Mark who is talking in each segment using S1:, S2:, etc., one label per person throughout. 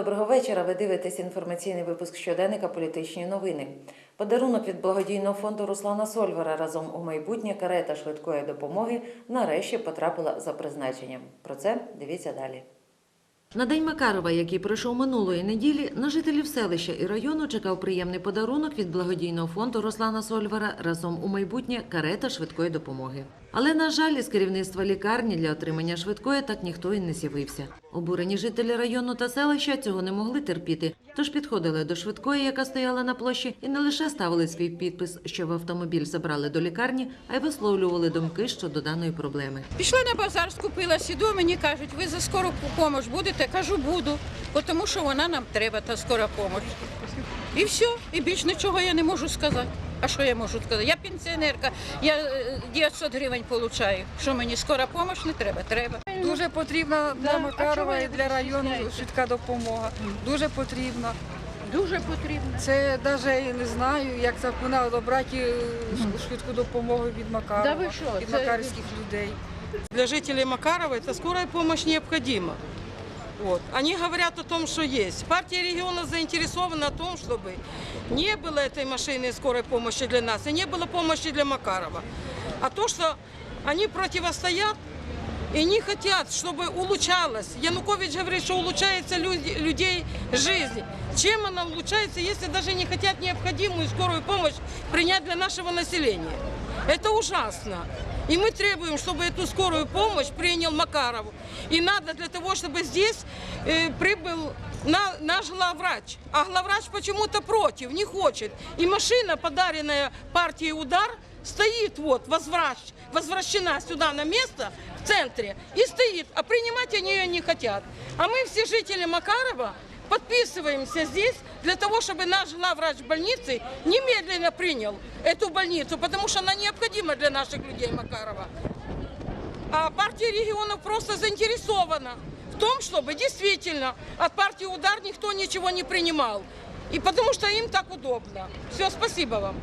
S1: Доброго вечора. Ви дивитесь інформаційний випуск щоденника Політичні новини. Подарунок від благодійного фонду Руслана Сольвера разом у майбутнє карета швидкої допомоги нарешті потрапила за призначенням. Про це дивіться далі. На день Макарова, який пройшов минулої неділі, на жителів селища і району чекав приємний подарунок від благодійного фонду Руслана Сольвера разом у майбутнє карета швидкої допомоги. Але на жаль, із керівництва лікарні для отримання швидкої так ніхто і не з'явився. Обурені жителі району та селища цього не могли терпіти, тож підходили до швидкої, яка стояла на площі, і не лише ставили свій підпис, що в автомобіль забрали до лікарні, а й висловлювали думки щодо даної проблеми.
S2: Пішла на базар, скупила сіду, мені кажуть, ви за скору допомогу будете? Кажу, буду, тому що вона нам треба, та скора допомога. І все, і більш нічого я не можу сказати. А що я можу сказати? Я пенсіонерка, я е, 900 гривень отримую. Що мені скора допомога не треба? Треба.
S3: Дуже потрібна для
S2: Да,
S3: Макарова і для району швидка допомога. Дуже потрібна.
S2: Дуже потрібно.
S3: Це навіть не знаю, як так вона обрати е, швидку допомогу від Макарова,
S2: Да ви що,
S3: від
S2: це-
S3: макарівських людей.
S4: Для жителей Макарова эта скорая помощь необходима. Вот. Они говорят о том, что есть. Партия региона заинтересована в том, чтобы не было этой машины скорой помощи для нас и не было помощи для Макарова. А то, что они противостоят и не хотят, чтобы улучшалось. Янукович говорит, что улучшается люди, людей жизнь. Чем она улучшается, если даже не хотят необходимую скорую помощь принять для нашего населения? Это ужасно. И мы требуем, чтобы эту скорую помощь принял Макаров. И надо для того, чтобы здесь э, прибыл на- наш главврач. А главврач почему-то против, не хочет. И машина, подаренная партией «Удар», стоит вот, возвращ, возвращена сюда на место в центре и стоит, а принимать они ее не хотят. А мы все жители Макарова подписываемся здесь для того, чтобы наш главврач больницы немедленно принял эту больницу, потому что она необходима для наших людей Макарова. А партия регионов просто заинтересована в том, чтобы действительно от партии «Удар» никто ничего не принимал. И потому что им так удобно. Все, спасибо вам.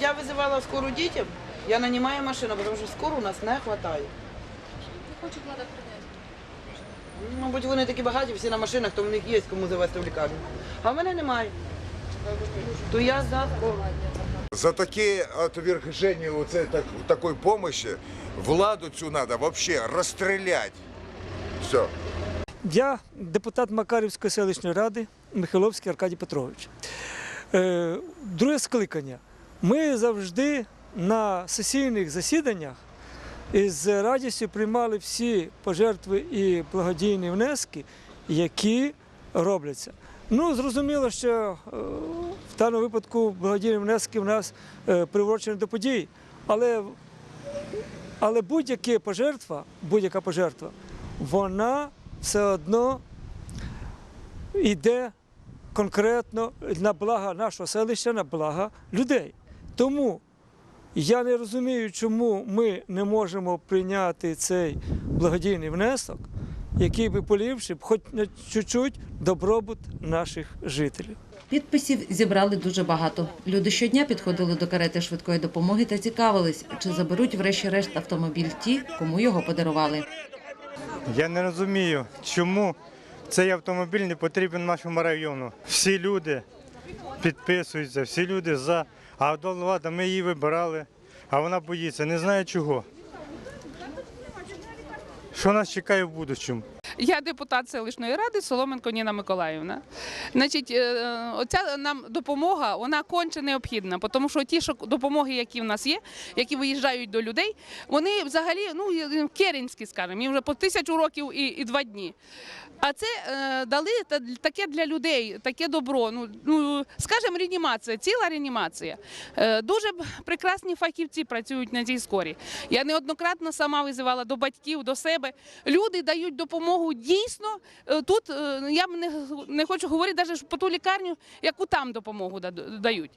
S5: Я визивала скору дітям, я нанімаю машину, тому що скору у нас не вистачає. Мабуть, вони такі багаті, всі на машинах, то в них є кому завести в лікарню. А в мене немає. То я за скору.
S6: За таке отвержение вот так, такой помощи владу цю надо вообще расстрелять. Все.
S7: Я депутат Макарівської селищної ради Михайловський Аркадій Петрович. Е, Друге скликання. Ми завжди на сесійних засіданнях із радістю приймали всі пожертви і благодійні внески, які робляться. Ну, зрозуміло, що е, в даному випадку благодійні внески в нас е, приурочені до подій, але але будь-яка пожертва, будь-яка пожертва, вона все одно йде конкретно на благо нашого селища, на благо людей. Тому я не розумію, чому ми не можемо прийняти цей благодійний внесок, який би поліпшив хоч на чуть-чуть добробут наших жителів.
S1: Підписів зібрали дуже багато. Люди щодня підходили до карети швидкої допомоги та цікавились, чи заберуть врешті-решт автомобіль ті, кому його подарували.
S8: Я не розумію, чому цей автомобіль не потрібен нашому району. Всі люди підписуються, всі люди за. А до влада ми її вибирали, а вона боїться, не знає чого. Що нас чекає в будущому?
S9: Я депутат селищної ради Соломенко Ніна Миколаївна. Значить, е, оця нам допомога вона конче необхідна, тому що ті що допомоги, які в нас є, які виїжджають до людей, вони взагалі ну керенські, скажімо, їм вже по тисячу років і, і два дні. А це е, дали та- таке для людей, таке добро. Ну, ну скажімо, реанімація, ціла реанімація. Е, дуже прекрасні фахівці працюють на цій скорі. Я неоднократно сама визивала до батьків, до себе. Люди дають допомогу дійсно. е, Тут е, я не, не хочу говорити навіть про ту лікарню, яку там допомогу да- дають.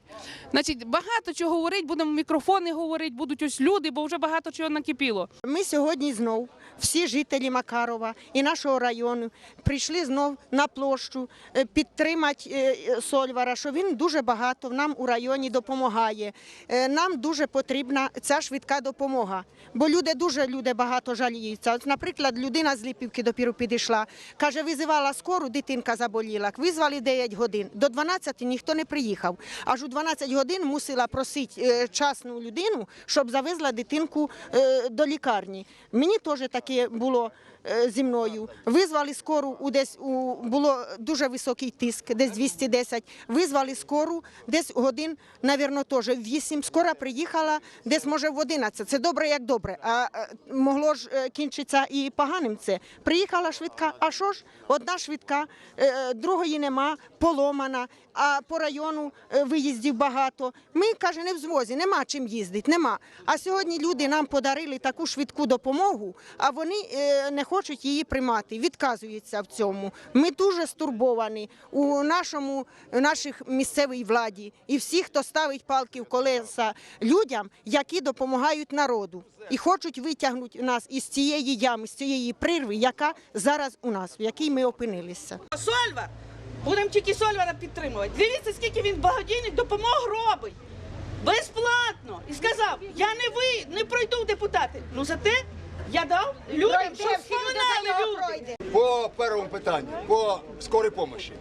S9: Значить, багато чого говорить, будемо мікрофони говорити, будуть ось люди, бо вже багато чого накипіло.
S10: Ми сьогодні знов всі жителі Макарова і нашого району прийшли знов на площу е, підтримати е, е, Сольвара, що він дуже багато нам у районі допомагає. Нам дуже потрібна ця швидка допомога, бо люди дуже люди багато жаліються. Наприклад, людина з Ліпівки допіру підійшла, каже, визивала скору, дитинка заболіла. Визвали 9 годин. До 12 ніхто не приїхав. Аж у 12 годин мусила просити частну людину, щоб завезла дитинку до лікарні. Мені теж таке було. е, зі мною. Визвали скору, у десь у, було дуже високий тиск, десь 210. Визвали скору, десь годин, навірно, теж в 8. Скора приїхала, десь може в 11. Це добре, як добре. А е, могло ж е, кінчитися і поганим це. Приїхала швидка, а що ж? Одна швидка, е, другої нема, поломана, а по району е, виїздів багато. Ми, каже, не в змозі, нема чим їздити, нема. А сьогодні люди нам подарили таку швидку допомогу, а вони е, не хочуть її приймати, відказуються в цьому. Ми дуже стурбовані у нашому наших місцевій владі і всі, хто ставить палки в колеса людям, які допомагають народу і хочуть витягнути нас із цієї ями, з цієї прірви, яка зараз у нас, в якій ми опинилися.
S11: Сольвар. Будемо тільки Сольвара підтримувати. Дивіться, скільки він благодійних допомог робить. Безплатно. І сказав, я не ви, не пройду депутати. Ну зате я дав людям, щоб вспоминали люди.
S12: По першому питанню, по скорій помощі,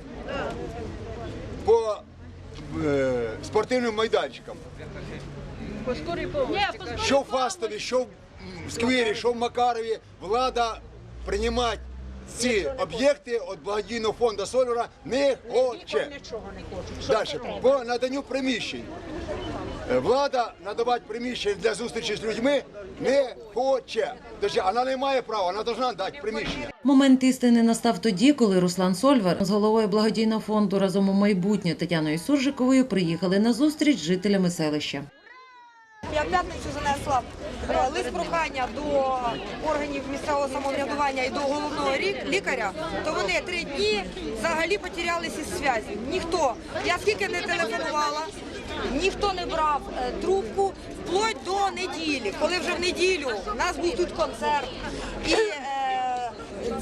S12: по е, спортивним майданчикам. Що в Фастові, що в сквері, що в Макарові, влада приймати ці об'єкти від благодійного фонду Сольвара не хоче. Далі, по наданню приміщень. Е, Влада надавати приміщення для зустрічі з людьми не хоче. Тобто вона не має права, вона повинна дати приміщення.
S1: Момент істини настав тоді, коли Руслан Сольвар з головою благодійного фонду разом у майбутнє Тетяною Суржиковою приїхали на зустріч з жителями селища.
S13: Я в п'ятницю занесла е, лист прохання до органів місцевого самоврядування і до головного лікаря, то вони три дні взагалі потерялися із зв'язі. Ніхто. Я скільки не телефонувала, ніхто не брав е, трубку вплоть до неділі, коли вже в неділю у нас був тут концерт. І е,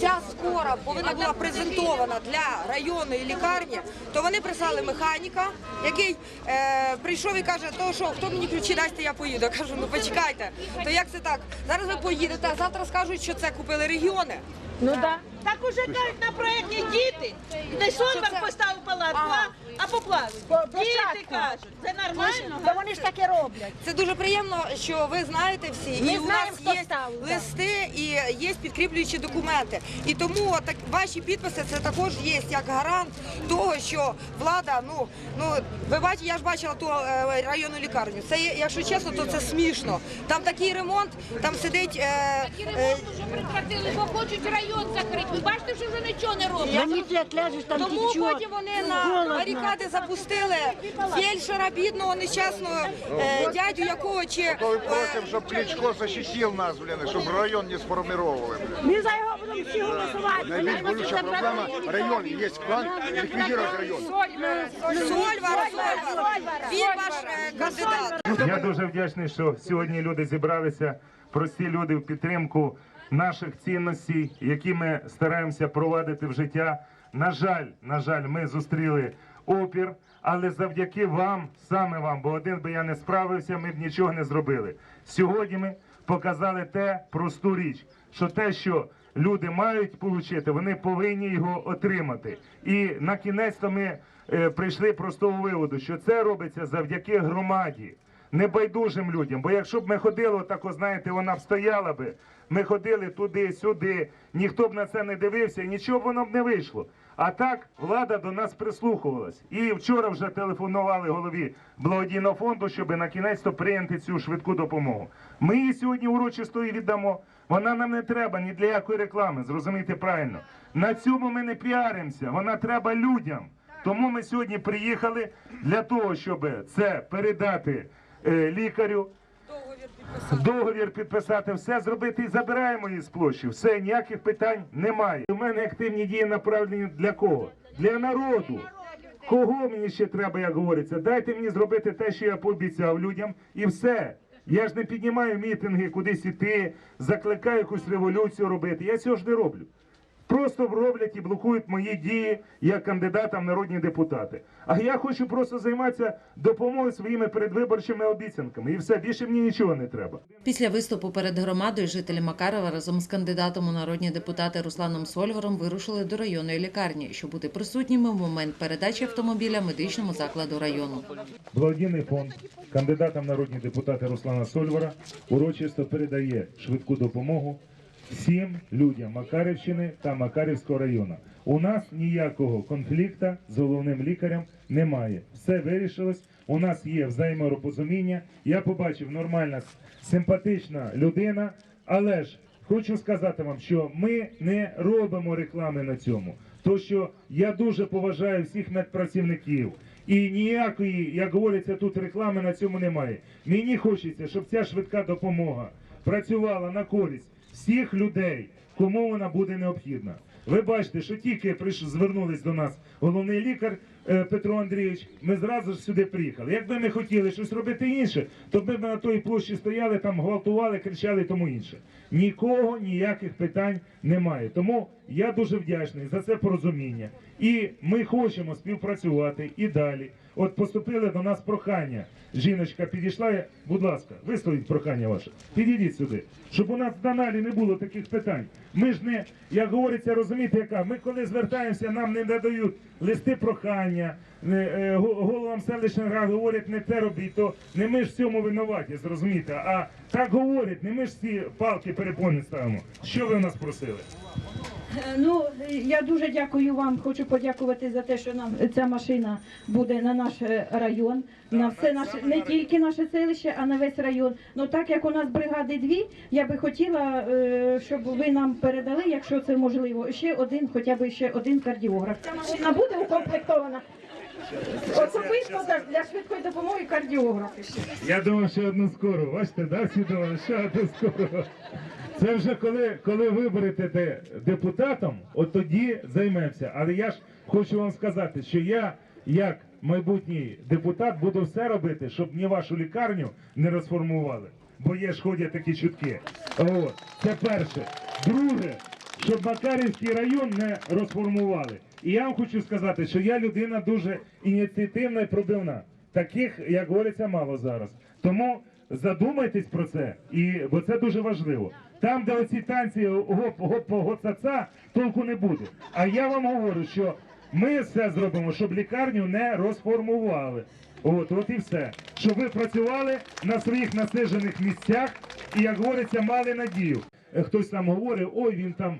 S13: ця скора повинна була презентована для районної лікарні, то вони прислали механіка, який е, прийшов і каже, то що хто мені ключі дасть, я поїду. Я кажу, ну почекайте. То як це так? Зараз ви поїдете, а завтра скажуть, що це купили регіони.
S11: Ну да. Так уже кажуть на проєкті діти. Не Сольвар поставив палатку, а, а поплавив. Діти кажуть, це нормально. Ж таке роблять.
S13: Це дуже приємно, що ви знаєте всі, і у нас є листи і є підкріплюючі документи. І тому так ваші підписи це також є як гарант того, що влада, ну ну ви бачите, я ж бачила ту е, районну лікарню. Це є, якщо чесно, то це смішно. Там такий ремонт, там сидить. Е, е,
S2: вже прекратили, бо хочуть район закрити. Ви бачите, що вже нічого не роблять.
S13: Тому потім вони на барикади запустили фельдшера бідного нещасного дядю, якого чи е,
S6: просимо, щоб Кличко защитив нас, блін, щоб район не сформировали.
S11: Ми за його будемо всі голосувати.
S6: Найбільш болюча проблема район, є план ліквідувати район.
S13: Сольвар, Сольвар. Він ваш е, кандидат.
S14: Я дуже вдячний, що сьогодні люди зібралися, прості люди в підтримку наших цінностей, які ми стараємося провадити в життя. На жаль, на жаль, ми зустріли опір, але завдяки вам, саме вам, бо один би я не справився, ми б нічого не зробили. Сьогодні ми показали те просту річ, що те, що люди мають отримати, вони повинні його отримати. І на кінець то ми е, прийшли простого виводу, що це робиться завдяки громаді небайдужим людям. Бо якщо б ми ходили, отако, знаєте, вона б стояла би, ми ходили туди, сюди, ніхто б на це не дивився, нічого б воно б не вийшло. А так влада до нас прислухувалась. І вчора вже телефонували голові благодійного фонду, щоб на кінець то прийняти цю швидку допомогу. Ми її сьогодні урочисто і віддамо. Вона нам не треба ні для якої реклами, зрозумійте правильно. На цьому ми не піаримося, вона треба людям. Тому ми сьогодні приїхали для того, щоб це передати е, лікарю, договір підписати, все зробити і забираємо її з площі. Все, ніяких питань немає. У мене активні дії направлені для кого? Для народу. Кого мені ще треба, як говориться? Дайте мені зробити те, що я пообіцяв людям, і все. Я ж не піднімаю мітинги, кудись іти, закликаю якусь революцію робити. Я цього ж не роблю. Просто роблять і блокують мої дії як кандидата в народні депутати. А я хочу просто займатися допомогою своїми передвиборчими обіцянками. І все, більше мені нічого не треба.
S1: Після виступу перед громадою жителі Макарова разом з кандидатом у народні депутати Русланом Сольвором вирушили до районної лікарні, щоб бути присутніми в момент передачі автомобіля медичному закладу району.
S14: Благодійний фонд кандидатам народні депутати Руслана Сольвара урочисто передає швидку допомогу всім людям Макарівщини та Макарівського району. У нас ніякого конфлікту з головним лікарем немає. Все вирішилось. У нас є взаєморозуміння. Я побачив нормальна, симпатична людина, але ж хочу сказати вам, що ми не робимо реклами на цьому. То що я дуже поважаю всіх медпрацівників. І ніякої, як говориться, тут реклами на цьому немає. Мені хочеться, щоб ця швидка допомога працювала на користь всіх людей, кому вона буде необхідна. Ви бачите, що тільки прийш... звернулись до нас головний лікар е, Петро Андрійович, ми зразу ж сюди приїхали. Якби ми хотіли щось робити інше, то ми б на той площі стояли, там гвалтували, кричали тому інше. Нікого ніяких питань немає. Тому я дуже вдячний за це порозуміння. І ми хочемо співпрацювати і далі. От поступили до нас прохання. Жіночка підійшла, будь ласка, висловіть прохання ваше. Підійдіть сюди, щоб у нас в каналі не було таких питань. Ми ж не, як говориться, розумієте, яка ми коли звертаємося, нам не надають листи прохання. е, го- Головам селищних рад говорять, не це робіть, то не ми ж в цьому винуваті, зрозумієте. А так говорять, не ми ж ці палки перепони ставимо. Що ви в нас просили?
S15: Е, Ну, я дуже дякую вам. Хочу подякувати за те, що нам ця машина буде на наш е, район, на все наше не тільки наше селище, а на весь район. Ну так як у нас бригади дві, я би хотіла, е, щоб ви нам передали, якщо це можливо, ще один, хоча б ще один кардіограф. Ця машина буде укомплектована. Особисто для- швидкої допомоги кардіографи.
S14: Я думав, що одну скору. Бачите, да, думали, що одну скору. Це вже коли, коли виберете депутатом, от тоді займемося. Але я ж хочу вам сказати, що я, як майбутній депутат, буду все робити, щоб ні вашу лікарню не розформували. Бо є ж ходять такі чутки. От. Це перше. Друге, щоб Макарівський район не розформували. І я вам хочу сказати, що я людина дуже ініціативна і пробивна. Таких, як говориться, мало зараз. Тому задумайтесь про це, і, бо це дуже важливо. Там, де оці танці гоп гоп гоцаца, толку не буде. А я вам говорю, що ми все зробимо, щоб лікарню не розформували. От, от і все. Щоб ви працювали на своїх насижених місцях і, як говориться, мали надію. Е, Хтось там говорить, ой, він там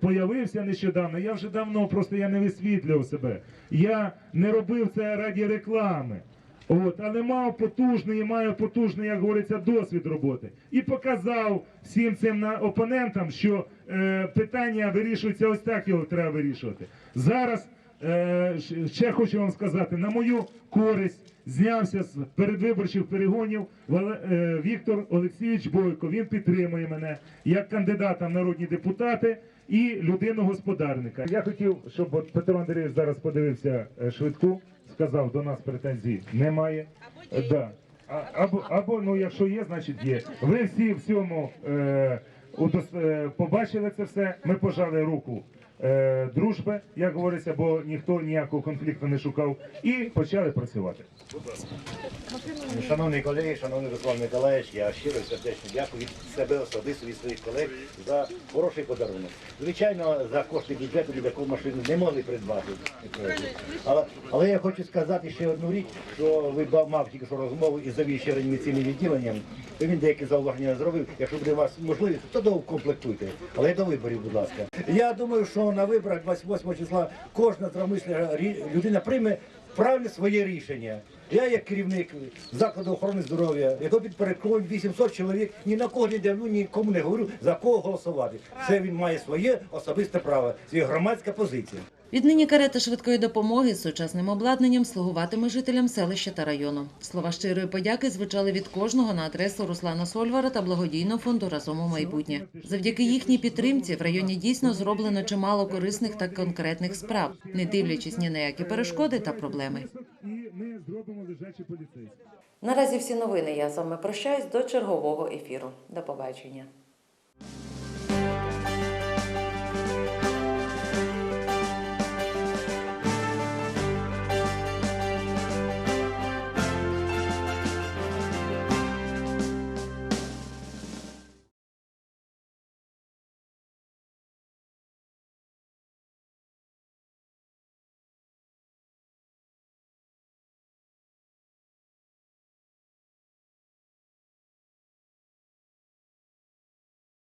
S14: появився нещодавно. Я вже давно просто я не висвітлював себе. Я не робив це раді реклами. От, але мав потужний маю потужний, як говориться, досвід роботи. І показав всім цим опонентам, що е, питання вирішуються ось так його треба вирішувати. Зараз е, ще- хочу вам сказати, на мою користь знявся з передвиборчих перегонів е, Віктор Олексійович Бойко. Він підтримує мене як кандидата в народні депутати і людину господарника. Я хотів, щоб Петро Андрійович зараз подивився е, швидку, сказав, до нас претензій немає. Або Да. А, або, або, ну, якщо є, значить є. Ви всі в цьому е, удос- е, побачили це все. Ми пожали руку е, дружби, як говориться, бо ніхто ніякого конфлікту не шукав, і почали працювати.
S16: Шановні колеги, шановний Руслан Миколаївич, я щиро і сердечно дякую від себе особисто, від своїх колег за хороший подарунок. Звичайно, за кошти бюджету ми таку машину не могли придбати. Але, але я хочу сказати ще одну річ, що ви мав тільки що розмову із завідуючим реанімаційним відділенням. Він деякі зауваження зробив. Якщо буде у вас можливість, то довкомплектуйте. Але до виборів, будь ласка. Я думаю, що на виборах 28 числа кожна здравомисля людина прийме правильне своє рішення. Я як керівник закладу охорони здоров'я, якого підпорядковує 800 чоловік, ні на кого не дивлю, нікому не говорю, за кого голосувати. Це він має своє особисте право, це громадська позиція.
S1: Віднині карета швидкої допомоги з сучасним обладнанням слугуватиме жителям селища та району. Слова щирої подяки звучали від кожного на адресу Руслана Сольвара та благодійного фонду разом у майбутнє. Завдяки їхній підтримці в районі дійсно зроблено чимало корисних та конкретних справ, не дивлячись ні на які перешкоди та проблеми.
S14: І ми зробимо лежачі поліцейські.
S1: Наразі всі новини. Я з вами прощаюсь до чергового ефіру. До побачення.